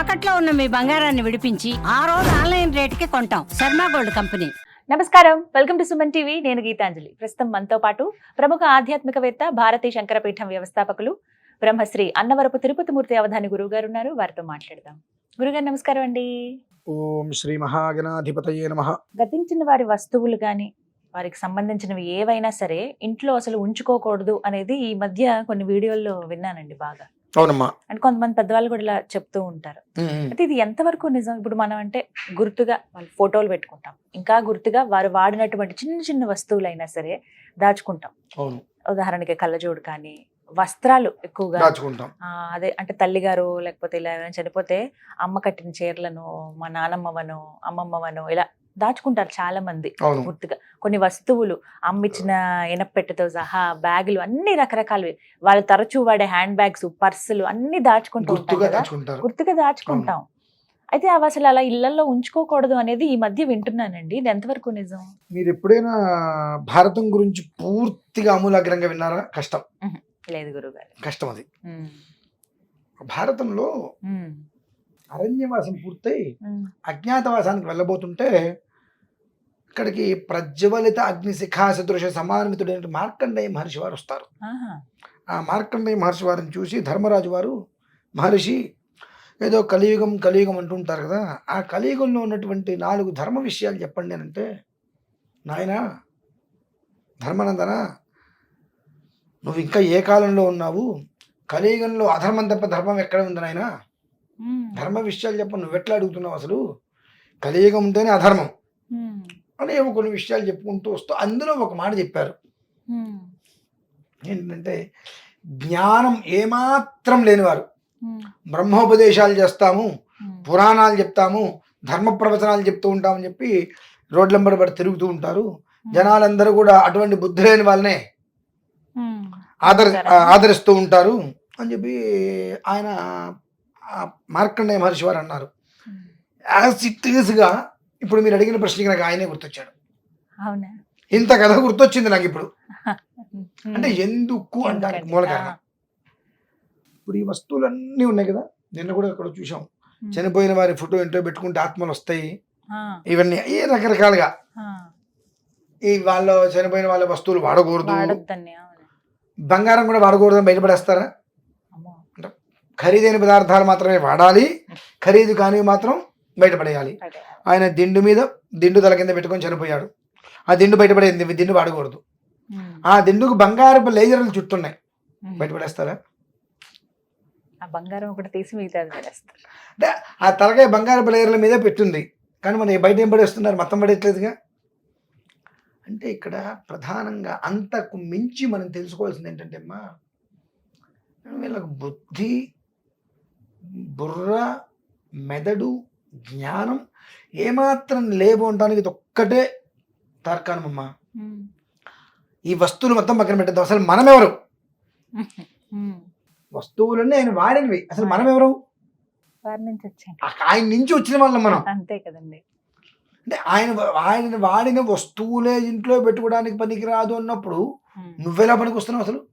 తాకట్లో ఉన్న మీ బంగారాన్ని విడిపించి ఆ రోజు ఆన్లైన్ రేటుకి కొంటాం. Sharma gold company. నమస్కారం. Welcome to Suman TV. నేను గీతాంజలి. ప్రస్తుతం మనతో పాటు ప్రముఖ ఆధ్యాత్మికవేత్త భారతీ శంకరపీఠం వ్యవస్థాపకులు బ్రహ్మశ్రీ అన్నవరపు తిరుపతిమూర్తి అవధాని గురువు గారు ఉన్నారు. వారితో మాట్లాడదాం. గురుగారు నమస్కారం అండి. ఓం శ్రీ మహాగణాధిపతయే నమ. గతించిన వారి వస్తువులు కానీ వారికి సంబంధించినవి ఏవైనా సరే ఇంట్లో అసలు ఉంచుకోకూడదు అనేది ఈ మధ్య కొన్ని వీడియోల్లో విన్నానండి బాగా. అవునమ్మా. అంటే కొంతమంది పెద్దవాళ్ళు కూడా ఇలా చెప్తూ ఉంటారు. అయితే ఇది ఎంతవరకు నిజం? ఇప్పుడు మనం అంటే గుర్తుగా వాళ్ళ ఫోటోలు పెట్టుకుంటాం. ఇంకా గుర్తుగా వారు వాడినటువంటి చిన్న చిన్న వస్తువులైనా సరే దాచుకుంటాం. ఉదాహరణకి కళ్ళజోడు కానీ వస్త్రాలు ఎక్కువగా అదే అంటే తల్లిగారు లేకపోతే ఇలా చనిపోతే అమ్మ కట్టిన చీరలను మా నానమ్మవను అమ్మమ్మవను ఇలా దాచుకుంటారు చాలా మంది గుర్తుగా. కొన్ని వస్తువులు అమ్మిచ్చిన ఇనపెట్టెతో సహా బ్యాగులు అన్ని రకరకాలవి. వాళ్ళు తరచూ వాడే హ్యాండ్ బ్యాగ్స్ పర్సులు అన్ని దాచుకుంటూ ఉంటారు గుర్తుగా దాచుకుంటాం. అయితే అవి అసలు అలా ఇళ్ళలో ఉంచుకోకూడదు అనేది ఈ మధ్య వింటున్నానండి. ఇది ఎంతవరకు నిజం? మీరు ఎప్పుడైనా భారతం గురించి పూర్తిగా అమూలాగ్రంగా విన్నారా? కష్టం. లేదు గురుగారు. కష్టం అది. భారతంలో అరణ్యవాసం పూర్తయి అజ్ఞాతవాసానికి వెళ్ళబోతుంటే ఇక్కడికి ప్రజ్వలిత అగ్నిశిఖా సదృశ సమానమితుడైన మార్కండేయ మహర్షి వారు వస్తారు. ఆ మార్కండేయ మహర్షి వారిని చూసి ధర్మరాజు వారు మహర్షి ఏదో కలియుగం కలియుగం అంటుంటారు కదా ఆ కలియుగంలో ఉన్నటువంటి నాలుగు ధర్మ విషయాలు చెప్పండి అని అంటే నాయన ధర్మనందన నువ్వు ఇంకా ఏ కాలంలో ఉన్నావు? కలియుగంలో అధర్మం తప్ప ధర్మం ఎక్కడ ఉంది నాయన? ధర్మ విషయాలు చెప్ప నువ్వు ఎట్లా అడుగుతున్నావు అసలు? కలియుగం ఉంటేనే అధర్మం. ఉమ్, అని ఏవో కొన్ని విషయాలు చెప్పుకుంటూ వస్తూ అందులో ఒక మాట చెప్పారు. ఏంటంటే జ్ఞానం ఏమాత్రం లేనివారు. బ్రహ్మోపదేశాలు చేస్తాము పురాణాలు చెప్తాము ధర్మ ప్రవచనాలు చెప్తూ ఉంటామని చెప్పి రోడ్లంబడి పడి తిరుగుతూ ఉంటారు. జనాలందరూ కూడా అటువంటి బుద్ధి లేని వాళ్ళనే ఆదర? ఆదరిస్తూ ఉంటారు అని చెప్పి ఆయన మార్కండేయ మహర్షి వారు అన్నారు. యాజ్ ఇట్ ఈస్గా ఇప్పుడు మీరు అడిగిన ప్రశ్నకి నాకు ఆయనే గుర్తొచ్చాడు. అవునా? ఇంత కథ గుర్తొచ్చింది నాకు ఇప్పుడు. అంటే ఎందుకు అంటానికి ఎందుకండి? మూల కారణం? ఇప్పుడు ఈ వస్తువులన్నీ ఉన్నాయి కదా. నిన్న కూడా ఇక్కడ చూసాం చనిపోయిన వారి ఫోటో ఇంట్లో పెట్టుకుంటే ఆత్మలు వస్తాయి. ఇవన్నీ ఏ రకరకాలుగా. ఈ వాళ్ళ చనిపోయిన వాళ్ళ వస్తువులు వాడకూడదు. బంగారం కూడా వాడకూడదని బయటపడేస్తారా? ఖరీదైన పదార్థాలు మాత్రమే వాడాలి. ఖరీదు కాని మాత్రం బయటపడేయాలి. ఆయన దిండు మీద దిండు తల కింద పెట్టుకొని చనిపోయాడు. ఆ దిండు బయటపడేది దిండు వాడకూడదు. ఆ దిండుకు బంగారపు లేజర్లు చుట్టున్నాయి. బయటపడేస్తారా? ఆ బంగారం ఒకటి తీసి మిగతాది ఆ తలకాయ బంగారపు లేయర్ల మీదే పెట్టుంది. కానీ మన బయట ఏం పడేస్తున్నారు? మొత్తం పడేయట్లేదుగా? అంటే ఇక్కడ ప్రధానంగా అంతకు మించి మనం తెలుసుకోవాల్సింది ఏంటంటే అమ్మా వీళ్ళకు బుద్ధి బుర్ర మెదడు జ్ఞానం ఏమాత్రం లేవు అనడానికి ఇది ఒక్కటే ఉమ్, ఈ వస్తువులు మొత్తం పక్కన పెట్టద్దాం. అసలు మనమెవరు. వస్తువులన్నీ ఆయన వాడినవి. అసలు మనమెవరు? వారి నుంచి వచ్చాను ఆ- ఆయన నుంచి వచ్చిన వాళ్ళం మనం. అంతే కదండి. అంటే ఆయన ఆయన వాడిన వస్తువులే ఇంట్లో పెట్టుకోవడానికి పనికిరాదు అన్నప్పుడు నువ్వెలా పనికి వస్తున్నావు అసలు?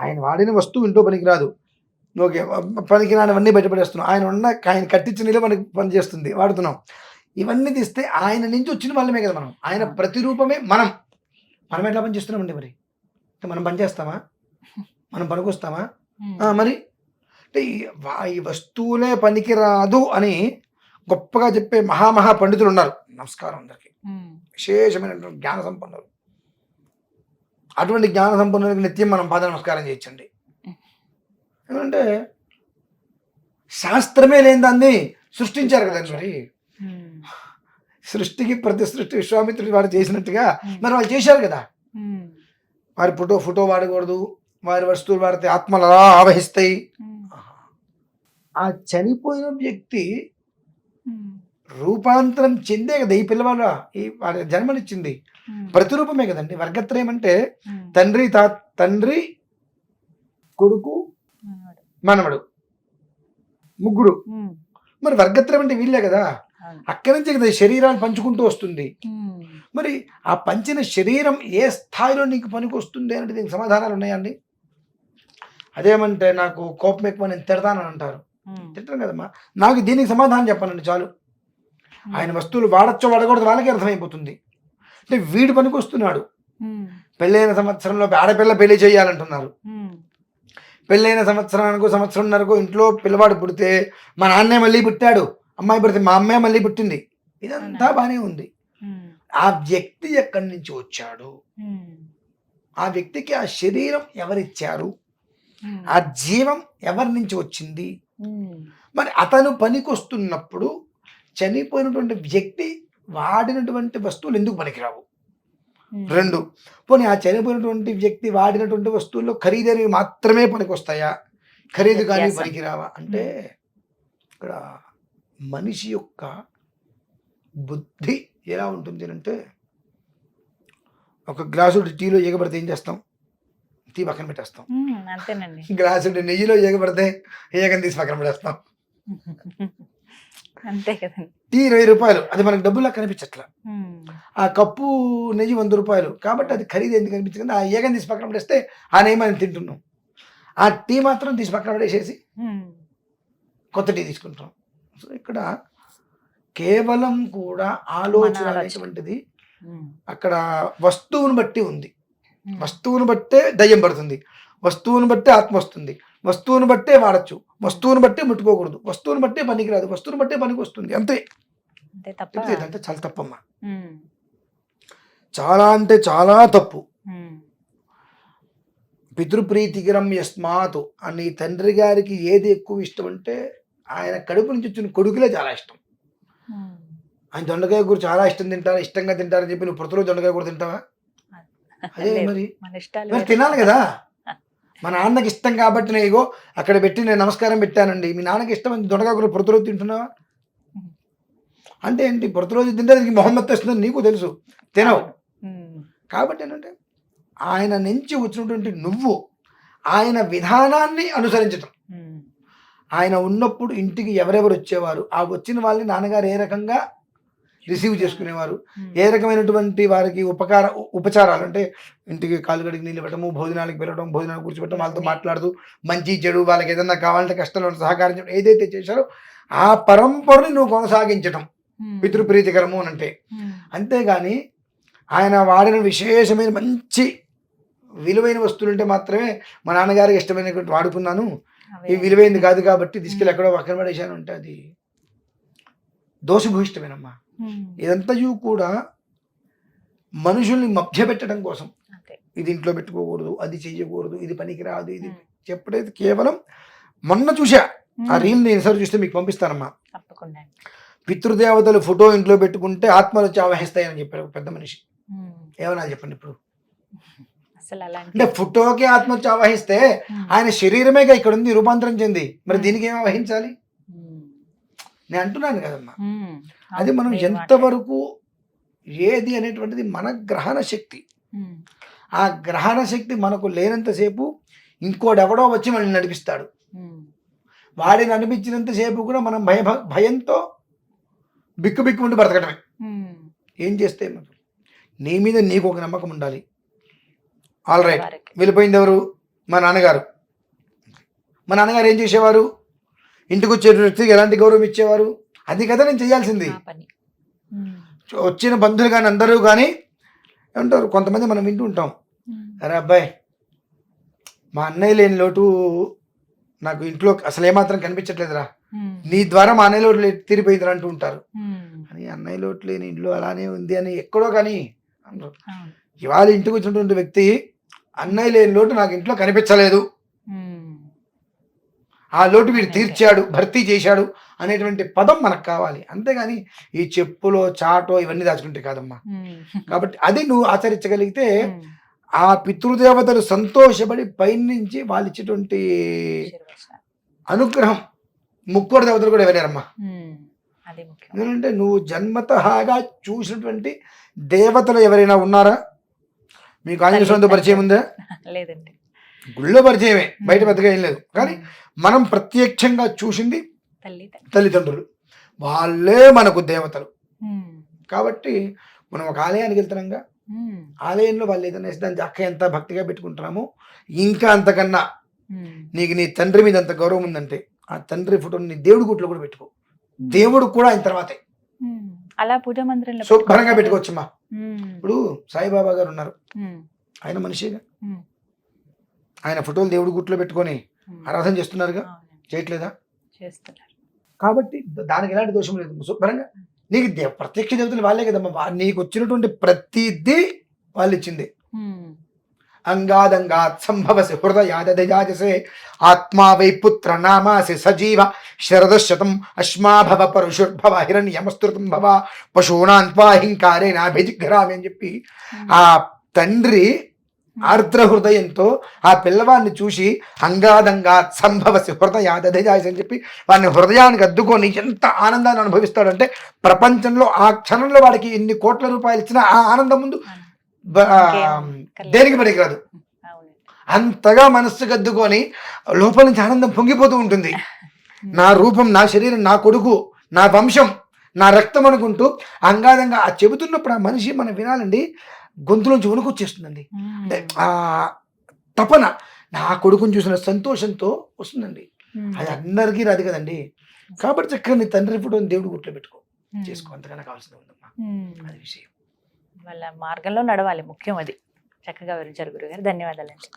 ఆయన వాడిన వస్తువు ఇంట్లో పనికిరాదు. ఓకే పనికిరానివన్నీ బయటపడేస్తున్నాం. ఆయన ఉన్న ఆయన కట్టించిన మనకి పనిచేస్తుంది. వాడుతున్నాం. ఇవన్నీ తీస్తే ఆయన నుంచి వచ్చిన వాళ్ళమే కదా మనం. ఆయన ప్రతిరూపమే మనం. మనం ఎట్లా పనిచేస్తున్నామండి మరి? మనం పనిచేస్తామా మనం పనికొస్తామా? మరి అంటే ఈ వస్తువులే పనికిరాదు అని గొప్పగా చెప్పే మహామహా పండితులు ఉన్నారు. నమస్కారం అందరికి. ఉమ్, విశేషమైనటువంటి జ్ఞాన సంపన్నులు. అటువంటి జ్ఞాన సంపన్నులకు నిత్యం మనం పాద నమస్కారం చేయొచ్చండి ఎందుకంటే శాస్త్రమే లేని దాన్ని సృష్టించారు కదండి మరి సృష్టికి ప్రతి సృష్టి విశ్వామిత్రుడు వారు చేసినట్టుగా మరి వాళ్ళు చేశారు కదా. వారి ఫోటో ఫోటో వాడకూడదు వారి వస్తువులు వాడితే ఆత్మలు అలా ఆవహిస్తాయి. ఆ చనిపోయిన వ్యక్తి రూపాంతరం చెందే కదా ఈ పిల్లవాడు ఈ వాడి జన్మనిచ్చింది. ప్రతిరూపమే కదండి. వర్గత్రయం అంటే తండ్రి తా తండ్రి కొడుకు మనవడు. ముగ్గురు. మరి వర్గత్రయం అంటే వీళ్ళే కదా. అక్కడి నుంచి కదా శరీరాలు పంచుకుంటూ వస్తుంది. మరి ఆ పంచిన శరీరం ఏ స్థాయిలో నీకు పనికి వస్తుంది అంటే దీనికి సమాధానాలు ఉన్నాయండి అదేమంటే నాకు కోపం ఎక్కువ నేను తిడతానని అంటారు. తిట్టను కదమ్మా. నాకు దీనికి సమాధానం చెప్పానండి చాలు. ఆయన వస్తువులు వాడచ్చో వాడకూడదు వాళ్ళకి అర్థమైపోతుంది. అంటే వీడు పనికి వస్తున్నాడు. పెళ్ళైన సంవత్సరంలో ఆడపిల్ల పెళ్ళి చేయాలంటున్నారు. పెళ్ళైన సంవత్సరానికి సంవత్సరంన్నరకు ఇంట్లో పిల్లవాడు పుడితే మా నాన్నే మళ్ళీ పుట్టాడు అమ్మాయి పుడితే మా అమ్మాయి మళ్ళీ పుట్టింది ఇదంతా? బానే ఉంది. ఆ వ్యక్తి ఎక్కడి నుంచి వచ్చాడు. ఆ వ్యక్తికి ఆ శరీరం ఎవరిచ్చారు. ఆ జీవం ఎవరి నుంచి వచ్చింది. మరి అతను పనికొస్తున్నప్పుడు చనిపోయినటువంటి వ్యక్తి వాడినటువంటి వస్తువులు ఎందుకు పనికిరావు. రెండు. పోనీ ఆ చనిపోయినటువంటి వ్యక్తి వాడినటువంటి వస్తువుల్లో ఖరీదైనవి మాత్రమే పనికొస్తాయా? ఖరీదు కానీ. పనికిరావా? అంటే ఇక్కడ మనిషి యొక్క బుద్ధి ఎలా ఉంటుంది అంటే ఒక గ్లాసుడు టీలో ఏగబడితే ఏం చేస్తాం? టీ పక్కన పెట్టేస్తాం. అంతేనండి. గ్లాసుడు నెయ్యిలో ఏగబడితే ఏగం తీసి పక్కన పెట్టేస్తాం. అంతే కదండి టీ ఇరవై రూపాయలు అది మనకు డబ్బులా కనిపించట్లా. ఆ కప్పు నెయ్యి వంద రూపాయలు కాబట్టి అది ఖరీదు ఎందుకు అనిపించింది ఆ ఏగం తీసి పక్కన పడేస్తే ఆ నెయ్యి మనం తింటున్నాం ఆ టీ మాత్రం తీసి పక్కన పడేసేసి. కొత్త టీ తీసుకుంటాం సో ఇక్కడ కేవలం కూడా ఆలోచన. అనేటువంటిది. అక్కడ వస్తువును బట్టి ఉంది. వస్తువును బట్టే దయ్యం పడుతుంది వస్తువును బట్టే ఆత్మ వస్తుంది. వస్తువును బట్టే వాడచ్చు. వస్తువును బట్టే ముట్టుకోకూడదు. వస్తువును బట్టే పనికిరాదు. వస్తువును బట్టే పనికి వస్తుంది అంతే ఇదంతా చాలా తప్పమ్మా. చాలా అంటే చాలా తప్పు. పితృప్రీతికరం యస్మాత్ అని తండ్రి గారికి ఏది ఎక్కువ ఇష్టం అంటే ఆయన కడుపు నుంచి వచ్చిన కొడుకులే చాలా ఇష్టం. ఆయన దొండకాయ కూర చాలా ఇష్టం తింటారు ఇష్టంగా తింటారని చెప్పి నువ్వు ప్రతిరోజు దొండకాయ కూర తింటావా? అదే. మరి. తినాలి కదా. మా నాన్నకి ఇష్టం కాబట్టి నేను ఇగో అక్కడ పెట్టి నేను నమస్కారం పెట్టానండి. మీ నాన్నకి ఇష్టం అని దొండకాయ కూర ప్రతిరోజు తింటున్నావా? అంటే ఏంటి? ప్రతిరోజు తింటే నీకు మొహమ్మద్ వస్తుందని నీకు తెలుసు. తినవు. కాబట్టి ఏంటంటే ఆయన నుంచి వచ్చినటువంటి నువ్వు ఆయన విధానాన్ని అనుసరించటం. ఆయన ఉన్నప్పుడు ఇంటికి ఎవరెవరు వచ్చేవారు? ఆ వచ్చిన వాళ్ళని నాన్నగారు ఏ రకంగా రిసీవ్ చేసుకునేవారు ఉమ్. ఏ రకమైనటువంటి వారికి ఉపకార ఉపచారాలు అంటే ఇంటికి కాలు గడికి నీళ్ళు పెట్టడము భోజనాలకు వెళ్ళడం భోజనాలు కూర్చోబెట్టడం వాళ్ళతో మాట్లాడుతూ మంచి చెడు వాళ్ళకి ఏదన్నా కావాలంటే కష్టంలో సహకారం చేయడం ఏదైతే చేశారో ఆ పరంపరని నువ్వు కొనసాగించడం ఉమ్. పితృప్రీతికరము అని అంటే. అంతేగాని ఆయన వాడిన విశేషమైన మంచి విలువైన వస్తువులు ఉంటే మాత్రమే మా నాన్నగారికి ఇష్టమైనటువంటి వాడుకున్నాను. ఈ విలువైంది కాదు కాబట్టి తీసుకెళ్ళి ఎక్కడో పక్కన పడేశాను అంటే అది దోషభూయిష్టమేనమ్మా. ఇదంతయు కూడా మనుషుల్ని మభ్యపెట్టడం కోసం ఇది ఇంట్లో పెట్టుకోకూడదు అది చెయ్యకూడదు ఇది పనికిరాదు ఇది ఉమ్. చెప్పడైతే కేవలం మొన్న చూసా ఆ ఉమ్. రీల్ నేను ఈసారి చూస్తే మీకు పంపిస్తానమ్మా తప్పకుండా. పితృదేవతలు ఫోటో ఇంట్లో పెట్టుకుంటే ఆత్మలు ఆవహిస్తాయని చెప్పారు పెద్ద మనిషి. ఏమన్నా చెప్పండి ఇప్పుడు అంటే ఫోటోకి ఆత్మ వచ్చి ఆవహిస్తే. ఆయన శరీరమేగా ఇక్కడ ఉంది రూపాంతరం చెంది మరి. దీనికి ఏం ఆవహించాలి. నేను అంటున్నాను కదమ్మా. అది మనం ఎంతవరకు ఏది అనేటువంటిది మన గ్రహణ శక్తి. ఆ గ్రహణ శక్తి మనకు లేనంతసేపు ఇంకోడెవడో వచ్చి మనల్ని నడిపిస్తాడు. వాడిని నడిపించినంతసేపు కూడా మనం భయ భయంతో బిక్కు బిక్కు ఉండి బ్రతకడమే. ఏం చేస్తే ఏమవుతుంది? నీ మీద నీకు ఒక నమ్మకం ఉండాలి ఆల్ రైట్. వెళ్ళిపోయింది ఎవరు మా నాన్నగారు మా నాన్నగారు ఏం చేసేవారు ఇంటికి వచ్చే వ్యక్తికి ఎలాంటి గౌరవం ఇచ్చేవారు అది కదా నేను చేయాల్సింది. వచ్చిన బంధువులు కానీ అందరూ కానీ ఏమంటారు కొంతమంది మనం వింటూ ఉంటాం. అరే అబ్బాయి మా అన్నయ్య లేని లోటు నాకు ఇంట్లో అసలు ఏమాత్రం కనిపించట్లేదురా. నీ ద్వారా మా అన్నయ్య లోటు తీరిపోయిందిరా అంటూ ఉంటారు. అని అన్నయ్య లోటు లేని ఇల్లు అలానే ఉంది అని ఎక్కడో కానీ అంటారు. ఇవాళ ఇంటికి వచ్చినటువంటి వ్యక్తి అన్నయ్య లేని లోటు నాకు ఇంట్లో కనిపించలేదు. ఆ లోటు వీడు తీర్చాడు భర్తీ చేశాడు అనేటువంటి పదం మనకు కావాలి. అంతేగాని ఈ చెప్పులో చాటో ఇవన్నీ దాచుకుంటే కాదమ్మా. కాబట్టి అది నువ్వు ఆచరించగలిగితే. ఆ పితృదేవతలు సంతోషపడి పైనుంచి వాళ్ళు ఇచ్చేటువంటి. అనుగ్రహం ముక్కోటి దేవతలు కూడా ముఖ్యం. ఎందుకంటే నువ్వు జన్మతహాగా చూసినటువంటి దేవతలు ఎవరైనా ఉన్నారా? మీకు ఆంజనేయ స్వామితో పరిచయం ఉందా? లేదండి. గుళ్ళో పరిచయమే బయట పెద్దగా ఏం లేదు కానీ. మనం ప్రత్యక్షంగా చూసింది. తల్లిదండ్రులు వాళ్ళే మనకు దేవతలు. కాబట్టి మనం ఒక ఆలయానికి వెళ్తున్నాంగా. ఆలయంలో వాళ్ళు ఏదైనా వేసి దాని అక్క ఎంత భక్తిగా పెట్టుకుంటున్నామో ఇంకా అంతకన్నా. నీకు నీ తండ్రి మీద అంత గౌరవం ఉందంటే ఆ తండ్రి ఫోటోని దేవుడి గుట్లో కూడా పెట్టుకో దేవుడు కూడా ఆయన తర్వాతే. అలా పూజా మందిరంలో శుభ్రంగా పెట్టుకోవచ్చమ్మా. ఇప్పుడు సాయిబాబా గారు ఉన్నారు. ఆయన మనిషిగా. ఆయన ఫోటోలు దేవుడి గుట్లో పెట్టుకొని. ఆరాధన చేస్తున్నారుగా. చేయట్లేదా? చేస్తున్నారు. కాబట్టి దానికి ఎలాంటి దోషం లేదు. శుభ్రంగా నీకు ప్రత్యక్ష దేవతలు వాళ్ళే కదమ్మా. నీకు వచ్చినటువంటి ప్రతిదీ వాళ్ళు ఇచ్చింది. అంగాదంగాత్ సంభవసి హృదయాదజాజసే ఆత్మా వై పుత్ర నామాసి సజీవ శరదశతం అశ్మాభవ పరుషుర్భవ హిరణ్యమస్తృతం భవ పశూనాన్వాహింకారే నాభిజిఘ్రామి అని చెప్పి ఆ తండ్రి ఆర్ద్ర హృదయంతో ఆ పిల్లవాడిని చూసి అంగాదంగా సంభవసి హృదయాదజాజసి అని చెప్పి వాడిని హృదయానికి అద్దుకొని ఎంత ఆనందాన్ని అనుభవిస్తాడంటే ప్రపంచంలో ఆ క్షణంలో వాడికి ఎన్ని కోట్ల రూపాయలు ఇచ్చినా ఆ ఆనందం ముందు దేనికి పనికిరాదు. అంతగా మనస్సు గద్దుకొని లోపల నుంచి ఆనందం పొంగిపోతూ ఉంటుంది. నా రూపం నా శరీరం నా కొడుకు నా వంశం నా రక్తం అనుకుంటూ అంగాదంగా ఆ చెబుతున్నప్పుడు ఆ మనిషి మనం వినాలండి గొంతులోంచి వణుకొచ్చేస్తుందండి. ఉమ్. అంటే ఆ తపన నా కొడుకుని చూసిన సంతోషంతో వస్తుందండి. అది అందరికీ రాదు కదండి. కాబట్టి చక్కగా నీ తండ్రి ఫోటోని దేవుడు గుట్లో పెట్టుకో. చేసుకో అంతకన్నా కావాల్సింది ఉందమ్మా. అది విషయం. వాళ్ళ మార్గంలో నడవాలి ముఖ్యం అది. చక్కగా వివరించారు గురుగారు. ధన్యవాదాలండి.